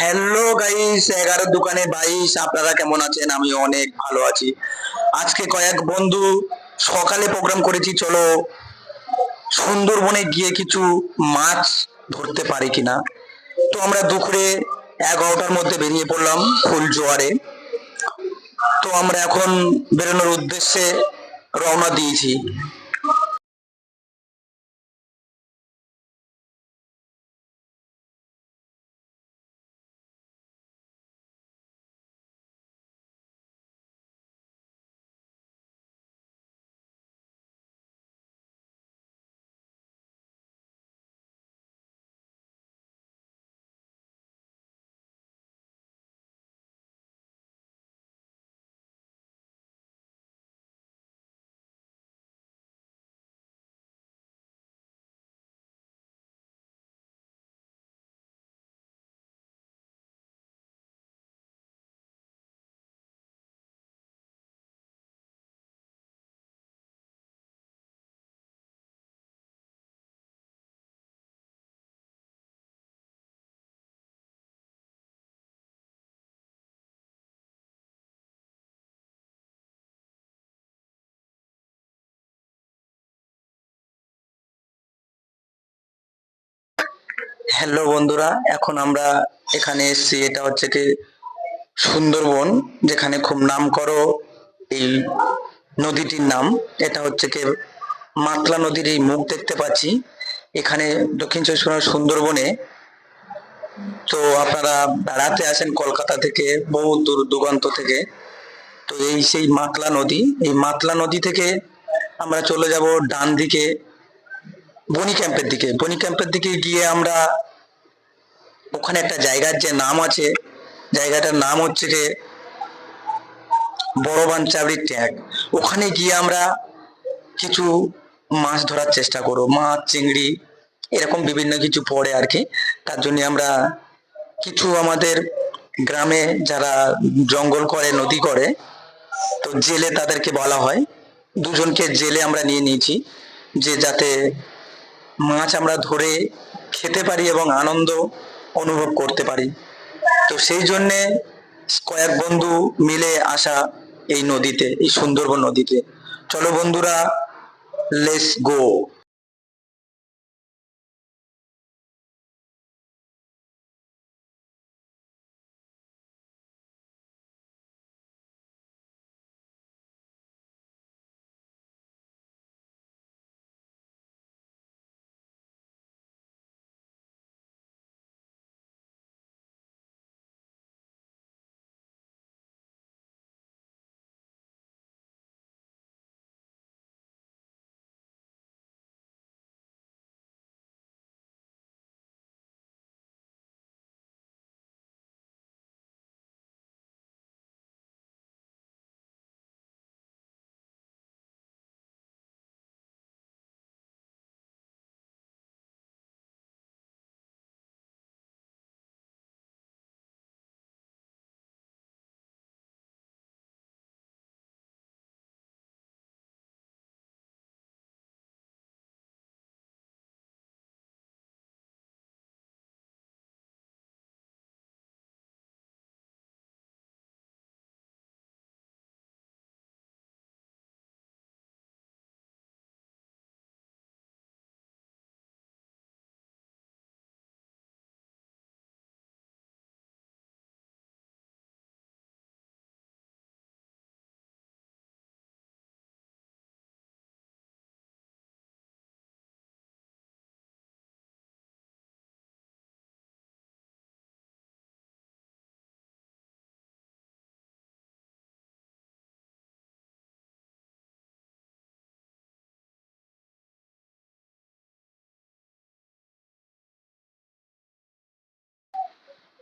Hello guys এগারো দোকানে বাইশ, আপনারা কেমন আছেন? আমি অনেক ভালো আছি। আজকে কয়েক বন্ধু সকালে প্রোগ্রাম করেছি, চলো সুন্দরবনে গিয়ে কিছু মাছ ধরতে পারি কিনা। তো আমরা দুপুরে এগারোটার মধ্যে বেরিয়ে পড়লাম ফুল জোয়ারে। তো আমরা এখন বেরোনোর উদ্দেশ্যে রওনা দিয়েছি। হ্যালো বন্ধুরা, এখন আমরা এখানে এসেছি। এটা হচ্ছে কি সুন্দরবন, যেখানে খুব নাম করো এই নদীটির নাম। এটা হচ্ছে কি মাতলা নদীর এই মুখ দেখতে পাচ্ছি। এখানে দক্ষিণ চব্বিশ পরগনার সুন্দরবনে তো আপনারা বেড়াতে আসেন কলকাতা থেকে, বহু দূর দুগান্ত থেকে। তো এই সেই মাতলা নদী, এই মাতলা নদী থেকে আমরা চলে যাব ডান দিকে বনি ক্যাম্পের দিকে। বনি ক্যাম্পের দিকে গিয়ে আমরা ওখানে একটা জায়গার যে নাম আছে, জায়গাটার নাম হচ্ছে যে বড়বান চাবড়ির ট্যাগ। ওখানে গিয়ে আমরা কিছু মাছ ধরার চেষ্টা করব, মাছ, চিংড়ি, এরকম বিভিন্ন কিছু পড়ে আর কি। তার জন্য আমরা কিছু আমাদের গ্রামে যারা জঙ্গল করে, নদী করে, তো জেলে তাদেরকে বলা হয়। দুজনকে জেলে আমরা নিয়ে নিয়েছি, যে যাতে মাছ আমরা ধরে খেতে পারি এবং আনন্দ অনুভব করতে পারি। তো সেই জন্যে কয়েক বন্ধু মিলে আসা এই নদীতে, এই সুন্দরবন নদীতে। চলো বন্ধুরা লেস গো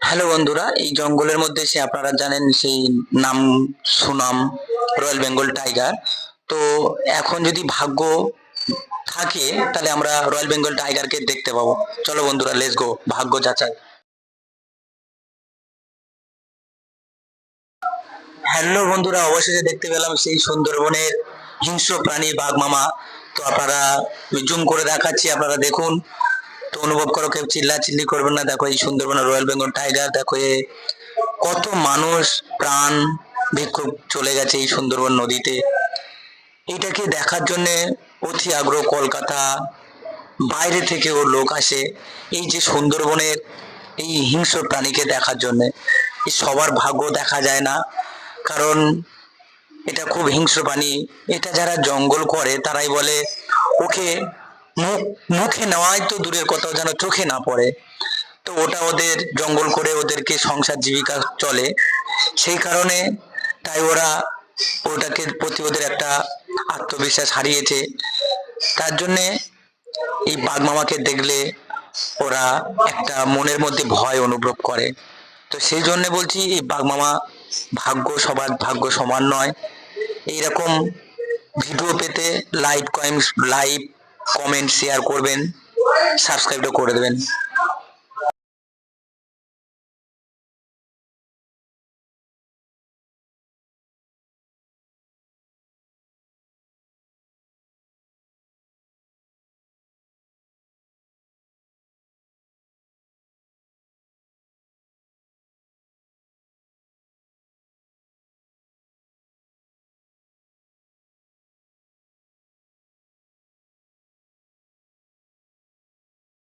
হ্যালো বন্ধুরা, এই জঙ্গলের মধ্যে সে আপনারা জানেন সেই নাম সুনাম রয়্যাল বেঙ্গল টাইগার। তো এখন যদি ভাগ্য থাকে, তাহলে আমরা রয়্যাল বেঙ্গল টাইগারকে দেখতে পাবো। চলো বন্ধুরা লেটস গো ভাগ্য যাচাই। হ্যালো বন্ধুরা, অবশেষে দেখতে পেলাম সেই সুন্দরবনের হিংস্র প্রাণী বাঘ মামা। তো আপনারা জুম করে দেখাচ্ছি, আপনারা দেখুন। তো অনুভব করো কেউ চিল্লা চিল্লি করবেন না। দেখো এই সুন্দরবন রয়্যাল বেঙ্গল টাইগার, দেখো এ কত মানুষ প্রাণ ভিক্ষুক চলে গেছে এই সুন্দরবন নদীতে। এটাকে দেখার জন্যে অতি আগ্রহ কলকাতা, বাইরে থেকেও লোক আসে এই যে সুন্দরবনের এই হিংস্র প্রাণীকে দেখার জন্য। সবার ভাগ্য দেখা যায় না, কারণ এটা খুব হিংস্র প্রাণী। এটা যারা জঙ্গল করে তারাই বলে, ওকে মুখ নেওয়াই তো দূরের কথা, যেন চোখে না পড়ে। তো ওটা ওদের জঙ্গল করে ওদেরকে সংসার জীবিকা চলে। সেই কারণে তাই ওরা ওটাকে প্রতি ওদের একটা আত্মবিশ্বাস হারিয়েছে। তার জন্যে এই বাঘ মামাকে দেখলে ওরা একটা মনের মধ্যে ভয় অনুভব করে। তো সেই জন্য বলছি, এই বাঘ মামা ভাগ্য সবার, ভাগ্য সমান নয়। এইরকম ভিডিও পেতে live coin like comment share করবেন সাবস্ক্রাইবটা করে দেবেন।